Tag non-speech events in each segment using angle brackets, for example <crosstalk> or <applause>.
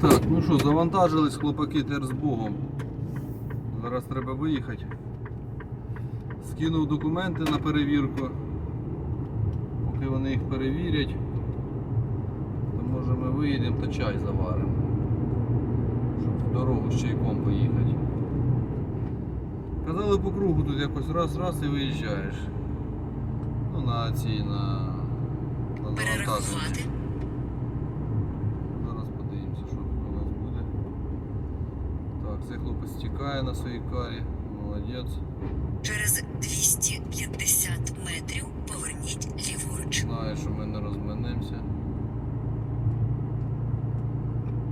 Так, ну що, завантажились хлопаки тепер з Богом. Зараз треба виїхати. Скинув документи на перевірку. Поки вони їх перевірять, то може ми виїдемо та чай заваримо. Щоб в дорогу з чайком поїхати. Казали по кругу тут якось раз-раз і виїжджаєш. Ну на цій на, на завантаженні. Перерахувати. Зараз подивимося, що тут у нас буде. Так, цей хлопець тікає на своїй карі. Молодець. Через 250 метрів поверніть ліворуч. Знає, що ми не розминемося.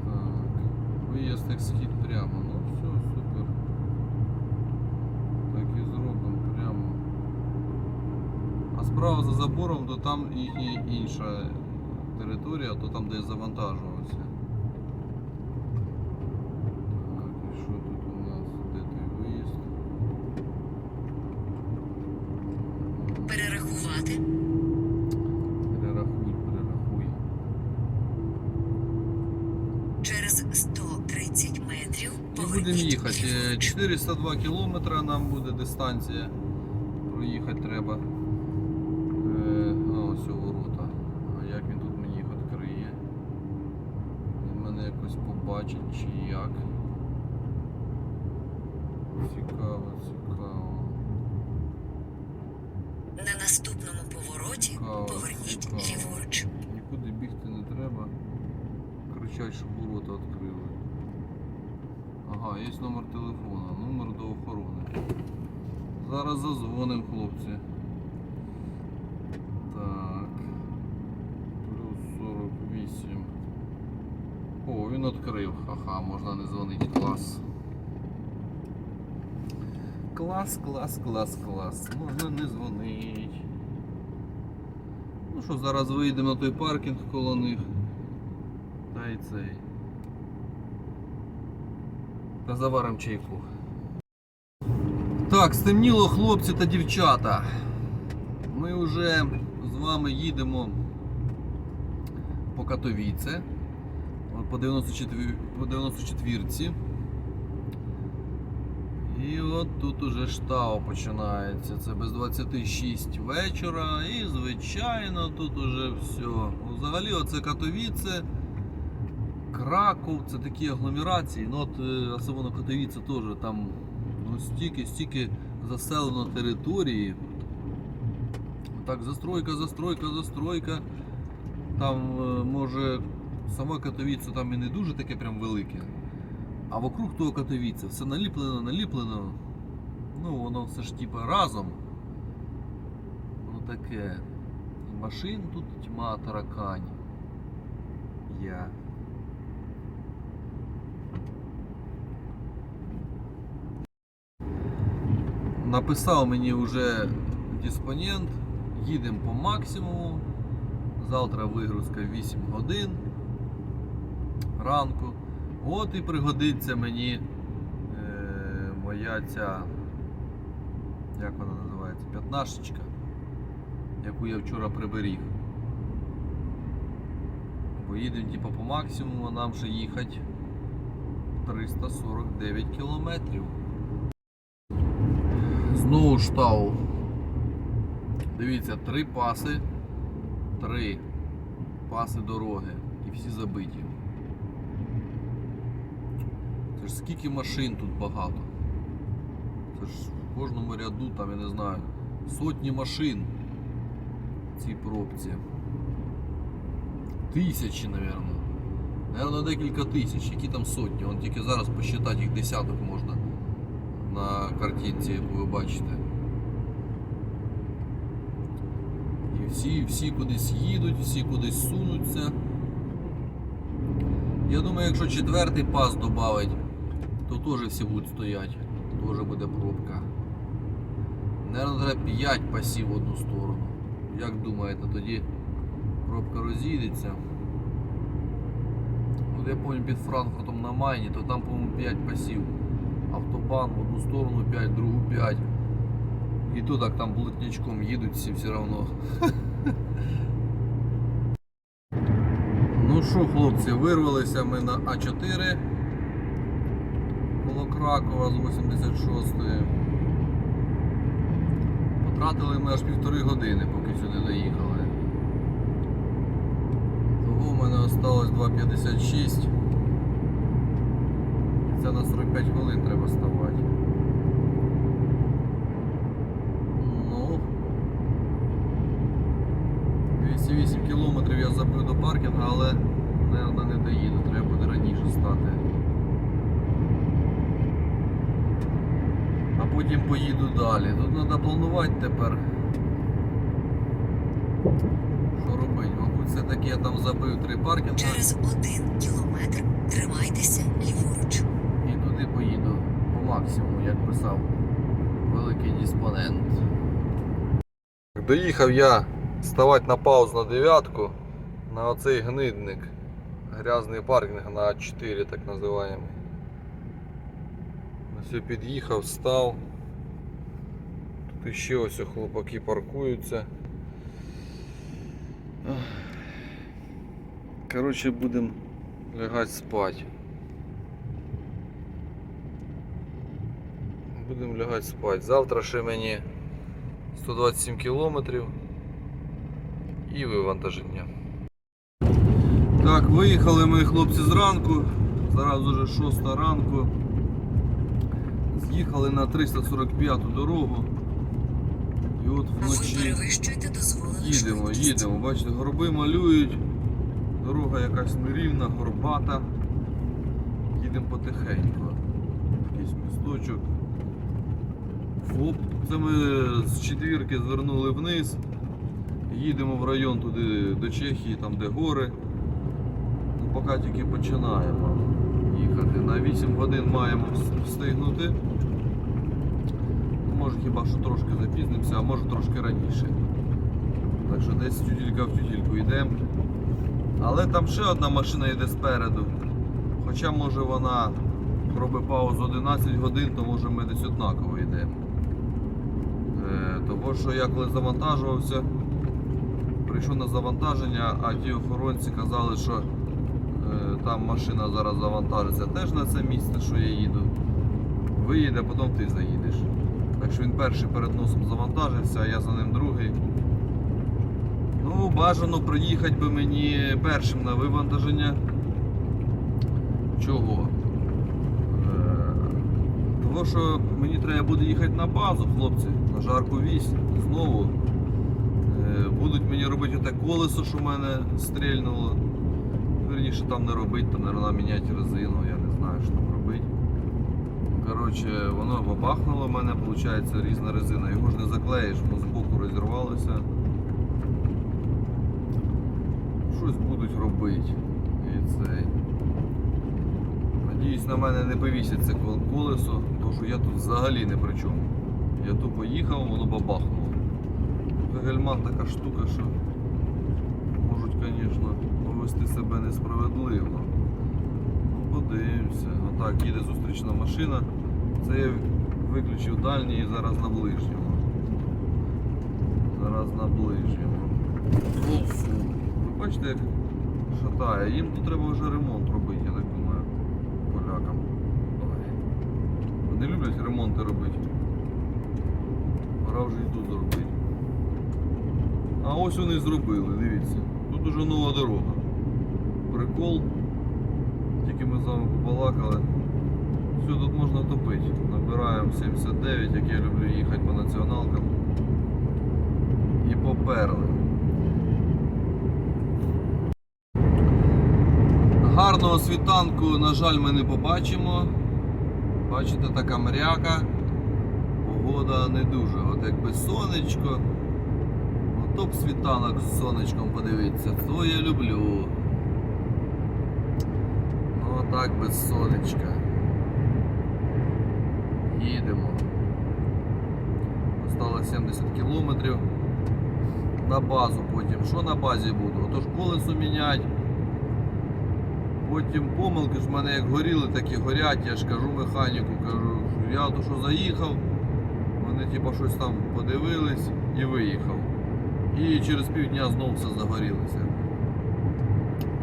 Так. Виїзд як схід прямо. Ну все, супер. Так і зробимо прямо. А справа за забором, то там і, і інша територія, то там де завантажувався. Так, і що тут у нас? Де той виїзд? Перерахувати. Перерахуй, перерахуй. Через 130 метрів І поверніть будемо їхати. Е, 402 кілометри нам буде дистанція. Проїхати треба. Е, А, ось оворота. ворота. А як він тут мені їх відкриє? Він мене якось побачить чи як. Цікаво, цікаво. Ага, є номер телефона, номер до охорони. Зараз зазвоним, хлопці. Так. Плюс 48. О, він відкрив. Ха-ха, можна не дзвонити. Клас. Клас, клас, клас, клас. Можна не дзвонить. Ну що, зараз вийдемо на той паркінг коло них. Та й цей. Та заварим чайку. Так, стемніло хлопці та дівчата. Ми вже з вами їдемо по Катовіце. По 94 по 94-ці. І от тут уже штау починається. Це без 26 вечора. І звичайно тут уже все. Взагалі оце Катовіце, Краков, це такі агломерації. Ну от е, особливо Катовіце теж там ну, стільки, стільки заселено території. Так, застройка, застройка, застройка. Там е, може сама Катовіце там і не дуже таке прям велике. А вокруг того Катовіця все наліплено, наліплено. Ну, воно все ж типа разом. Воно таке. Машин тут тьма таракань. Я. Написав мені вже диспонент. Їдемо по максимуму. Завтра вигрузка 8 годин ранку. От і пригодиться мені е, моя ця, як вона називається, п'ятнашечка, яку я вчора приберіг. Бо їдемо типу, по максимуму, а нам ще їхати 349 кілометрів. Знову штау. Дивіться, три паси, три паси дороги і всі забиті. Це ж скільки машин тут багато. Це ж в кожному ряду, там, я не знаю, сотні машин в цій пробці. Тисячі, напевно. Наверно, декілька тисяч, які там сотні. Вон тільки зараз посчитати їх десяток можна на картинці, яку ви бачите. І всі, всі кудись їдуть, всі кудись сунуться. Я думаю, якщо четвертий пас додавить, то теж всі будуть стояти. Теж буде пробка. Наверно, треба 5 пасів в одну сторону. Як думаєте, тоді пробка розійдеться? От я пам'ятаю під Франкфуртом на Майні, то там, по-моєму, 5 пасів. Автобан в одну сторону 5, в другу 5. І то так там блатнячком їдуть всі все одно. Ну Ну що, хлопці, вирвалися ми на А4 коло Кракова з 86-ї. Потратили ми аж півтори години, поки сюди доїхали. Того в мене осталось 2,56. Це на 45 хвилин треба ставати. Ну, 208 кілометрів я забив до паркінгу, але наверное, не доїду, треба буде раніше стати. А потім поїду далі. Тут треба планувати тепер. Що робити? Мабуть, все-таки я там забив три паркінги Через один кілометр тримайтеся ліворуч. Туди поїду по максимуму, як писав великий диспонент. Доїхав я ставати на паузу на дев'ятку на оцей гнидник. Грязний паркінг на 4 так називаємо. Ось під'їхав, став. Тут ще ось хлопаки паркуються. Коротше, будемо лягати спати. Будемо лягати спати. Завтра ще мені 127 кілометрів і вивантаження. Так, виїхали ми хлопці зранку. Зараз уже 6 ранку. З'їхали на 345 дорогу. І от вночі їдемо, їдемо. Бачите, горби малюють. Дорога якась нерівна, горбата. Їдемо потихеньку. Якийсь місточок. Фоп. Це ми з четвірки звернули вниз. Їдемо в район туди до Чехії, там де гори. Ну, поки тільки починаємо їхати. На 8 годин маємо встигнути. Ну, Може хіба що трошки запізнимося, а може трошки раніше. Так що десь тютілька в тютільку йдемо. Але там ще одна машина йде спереду. Хоча може вона робить паузу 11 годин, то може ми десь однаково йдемо. Е, того що я коли завантажувався, прийшов на завантаження, а ті охоронці казали, що е, там машина зараз завантажиться теж на це місце, що я їду. Виїде, а потім ти заїдеш. Так що він перший перед носом завантажився, а я за ним другий. Ну, бажано приїхати би мені першим на вивантаження. Чого? Того, що мені треба буде їхати на базу, хлопці, на жарку вісь. Знову. Е, Будуть мені робити оте колесо, що в мене стрільнуло. Вірніше там не робити, там, мабуть, міняти резину, я не знаю, що там робити. Коротше, воно бабахнуло в мене, виходить, різна резина. Його ж не заклеїш, воно збоку розірвалося. Щось будуть робити. І цей. Надіюсь, на мене не повісять це колесо, тому що я тут взагалі не при чому. Я тупо їхав, воно бабахнуло. Це гальман така штука, що можуть, звісно, повести себе несправедливо. Ну, подивимося. Отак, їде зустрічна машина. Це я виключив дальній і зараз на ближньому. Зараз на ближньому. Ви бачите, як шатає. Їм тут треба вже ремонт робити, я так думаю, полякам. Ой. Вони люблять ремонти робити. Пора вже і тут зробити. А ось вони зробили, дивіться. Тут уже нова дорога. Прикол. Тільки ми з вами побалакали. Все, тут можна топити. Набираємо 79, як я люблю їхати по націоналкам. І поперли. Гарного світанку, на жаль, ми не побачимо. Бачите, така мряка. Погода не дуже. От якби сонечко. Ото б світанок з сонечком подивитися. То я люблю. Ну так без сонечка. Їдемо. Осталось 70 кілометрів. На базу потім. Що на базі буду? Отож колесо міняти. Потім помилки ж в мене як горіли, так і горять. Я ж кажу механіку, кажу, я то що заїхав, вони типу щось там подивились і виїхав. І через півдня знову все загорілося.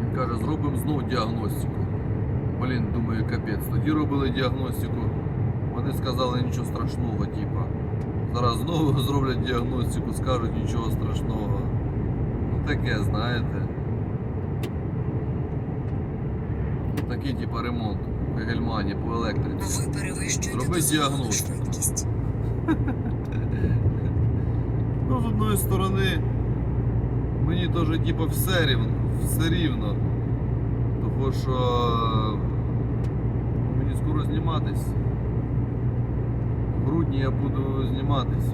Він Каже, зробимо знову діагностику. Блін, думаю, капець. Тоді робили діагностику. Вони сказали нічого страшного, типа. Зараз знову <laughs> зроблять діагностику, скажуть нічого страшного. Ну таке, знаєте. Такий типа ремонт в Гельмані по електриці. Ви перевищуєте Зроби швидкість. <laughs> Ну, з одної сторони, мені теж типу, все рівно, все рівно. Тому що мені скоро зніматись. В грудні я буду зніматись.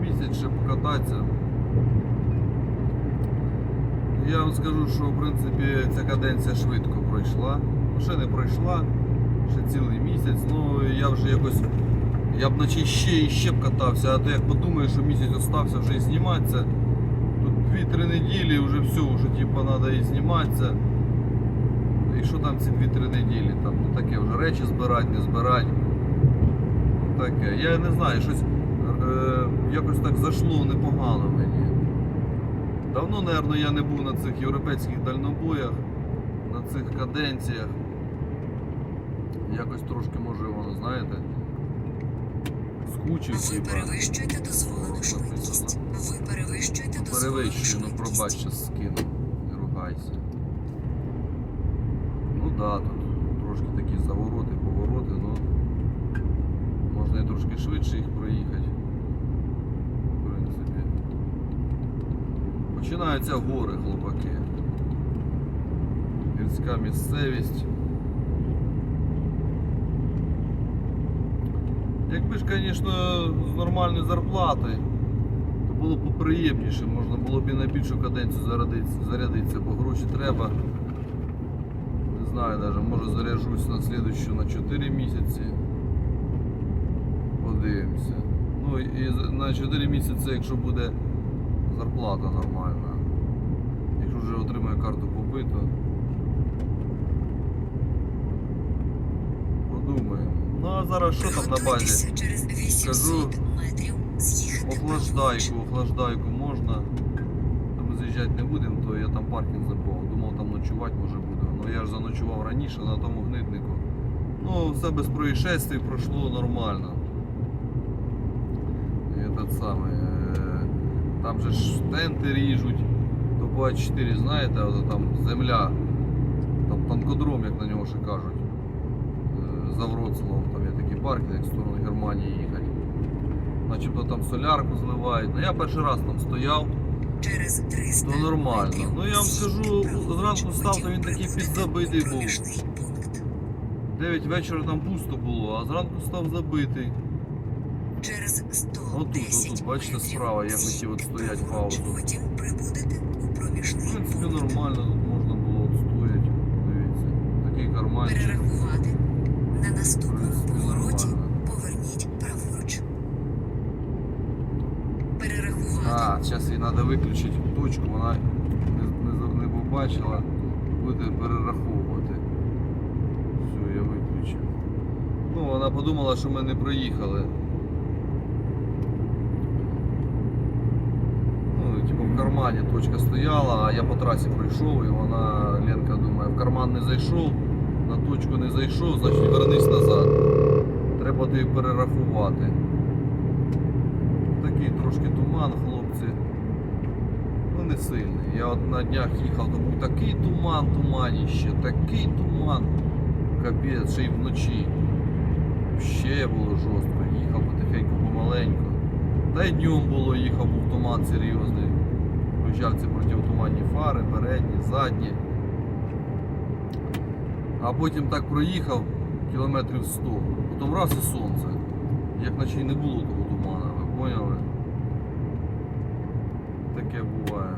Місяць ще покататися. Я вам скажу, що в принципі ця каденція швидко пройшла. Ну, ще не пройшла, ще цілий місяць. Ну я вже якось я б наче ще і ще б катався, а то як подумаю, що місяць остався вже і зніматися. Тут 2-3 неділі вже все, вже типа треба і зніматися. І що там ці 2-3 неділі? Там ну таке вже речі збирати, не збирати. Таке. Я не знаю, щось е, якось так зайшло непогано мені. Давно, напевно, я не був на цих європейських дальнобоях, на цих каденціях. Якось трошки може воно, знаєте, скучив Ви перевищуєте дозволену швидкість. Ви перевищуєте дозволену Перевищую, ну пробач, щас скину. Не ругайся. Ну да, тут трошки такі завороти, повороти, ну можна і трошки швидше їх проїхати. В принципі. Починаються гори, хлопаки. Гірська місцевість. Якби ж, звісно, з нормальною зарплатою, то було б поприємніше, можна було б і на більшу каденцію зарядитися, бо гроші треба. Не знаю навіть, може заряджусь на слідущу на 4 місяці. Подивимося. Ну і на 4 місяці, якщо буде зарплата нормальна. Вже отримаю карту побиту. Подумаємо. Ну а зараз що там на базі? Приготуйтеся через 800 метрів з'їхати праворуч. Охлаждайку, охлаждайку можна. То ми з'їжджати не будемо, то я там паркінг забув. Думав там ночувати може буде. Ну я ж заночував раніше на тому гнитнику. Ну, все без происшествий пройшло нормально. Этот самий. е, Там же ж тенти ріжуть. До 24, знаєте, там земля. Там танкодром, як на нього ще кажуть. Е, За Вроцлавом там є такий паркінг, як в сторону Германії їхати начебто там солярку зливають. Ну я перший раз там стояв, Через 300 то нормально. Ну я вам скажу, зранку став, то він такий підзабитий був. 9 вечора там пусто було, а зранку став забитий. Через 110 Отут, отут, бачите, справа я хотів от стоять паузу. В принципі, нормально, тут можна було от. Дивіться. Такий карманчик. Перерахувати. На наступному повороті поверніть праворуч. А, зараз їй треба виключити точку, вона не, не, не побачила, буде перераховувати. Все, я виключив. Ну, вона подумала, що ми не проїхали. Ну, типу в кармані точка стояла, а я по трасі пройшов, і вона, Ленка думає, в карман не зайшов, на точку не зайшов, значить вернись назад. Треба тобі перерахувати. Такий трошки туман, хлопці. Ну не сильний. Я от на днях їхав, був такий туман, туманіще, такий туман. Капець, ще й вночі. Ще було жорстко, їхав потихеньку помаленьку. Та й днем було, їхав, був туман серйозний. Включав ці противотуманні фари, передні, задні. А потім так проїхав кілометрів 100. Потім раз і сонце. Як наче й не було того тумана, ви поняли? Таке буває.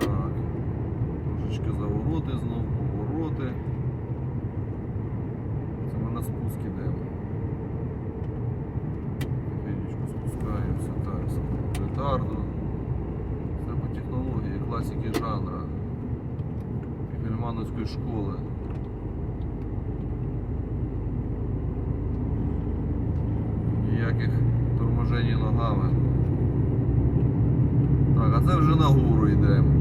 Так. Трошечки завороти знов, повороти. Це ми на спуск ідемо. Тихенечко спускаємося. Так, ретарду. Це по технології, класики жанра. Гельмановської школи. Ніяких торможень ногами. Так, а це вже на гору йдемо.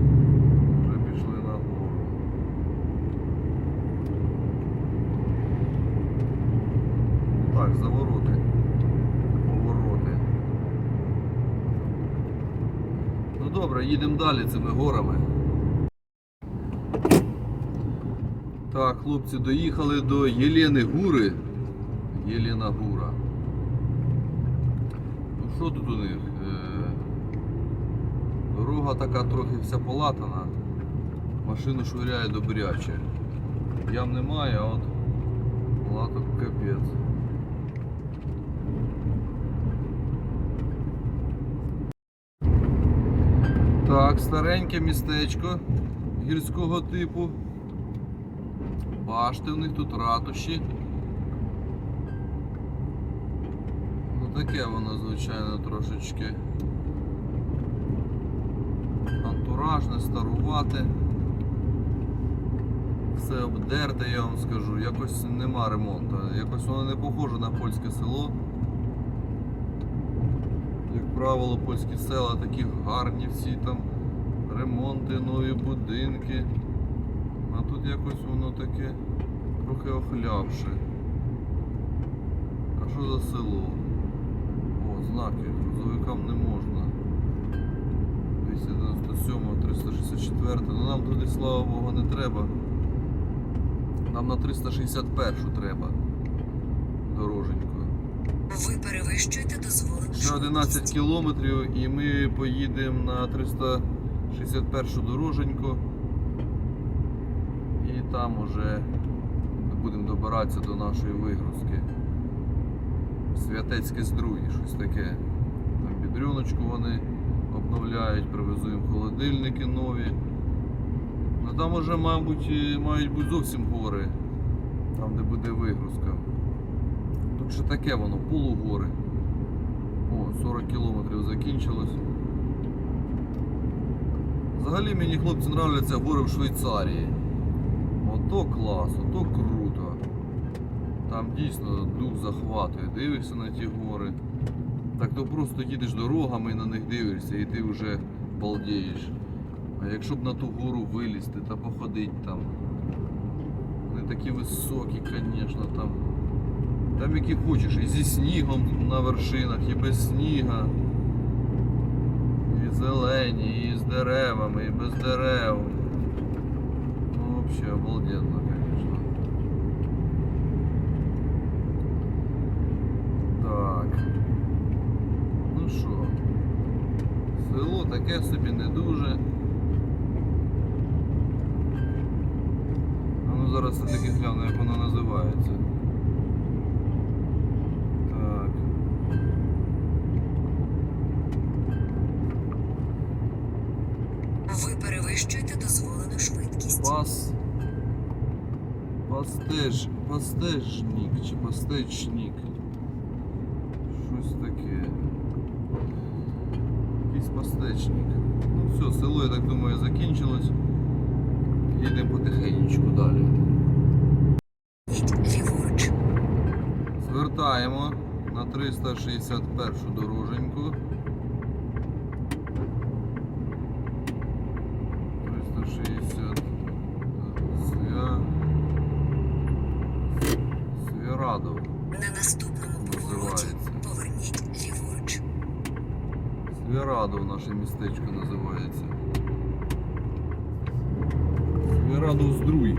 Їдемо далі цими горами. Так, хлопці, доїхали до Єлени Гури. Єлена Гура. Ну що тут у них? Е, Дорога така трохи вся полатана. Машину швиряє добряче. Ям немає, а от латок капець. Так, стареньке містечко гірського типу. Башти в них тут ратуші. Ну таке воно, звичайно, трошечки антуражне, старувате. Все обдерте, я вам скажу. Якось нема ремонту. Якось воно не похоже на польське село. Як правило, польські села такі гарні всі там ремонти, нові будинки. А тут якось воно таке трохи охлявше. А що за село? О, знаки, грузовикам не можна. 297, 364. Ну нам туди, слава Богу, не треба. Нам на 361 треба дороженьку. Ви перевищуєте дозволену Ще 11 кілометрів і ми поїдемо на 361 дороженьку. І там уже будемо добиратися до нашої вигрузки. Святецьке здругі, щось таке. Там бідрюночку вони обновляють, привезу їм холодильники нові. Ну там уже, мабуть, мають бути зовсім гори, там де буде вигрузка. Тут таке воно, полугори. О, 40 кілометрів закінчилось. Взагалі мені хлопці нравляться гори в Швейцарії. Ото клас, ото круто. Там дійсно дух захватує. Дивишся на ті гори. Так то просто їдеш дорогами і на них дивишся, і ти вже балдієш. А якщо б на ту гору вилізти та походити там. Вони такі високі, звісно, там. Там які хочеш, і зі снігом на вершинах, і без сніга. І зелені, і з деревами, і без дерев. Ну, взагалі, обалденно, звісно. Так. Ну що, село таке собі не дуже. А ну зараз все-таки гляну, як воно називається. Так. Ви перевищуєте дозволену швидкість. Пас. Пастеж. Пастежник чи пастечник. Щось таке. Якийсь пастечник. Ну все, село, я так думаю, закінчилось. Їдемо потихеньку далі. Ліворуч. Звертаємо на 361 дороженьку. 360 Свя... Свірадов. На наступному повороті Називається. поверніть ліворуч. Свірадов наше містечко називається. Свірадов Здруй.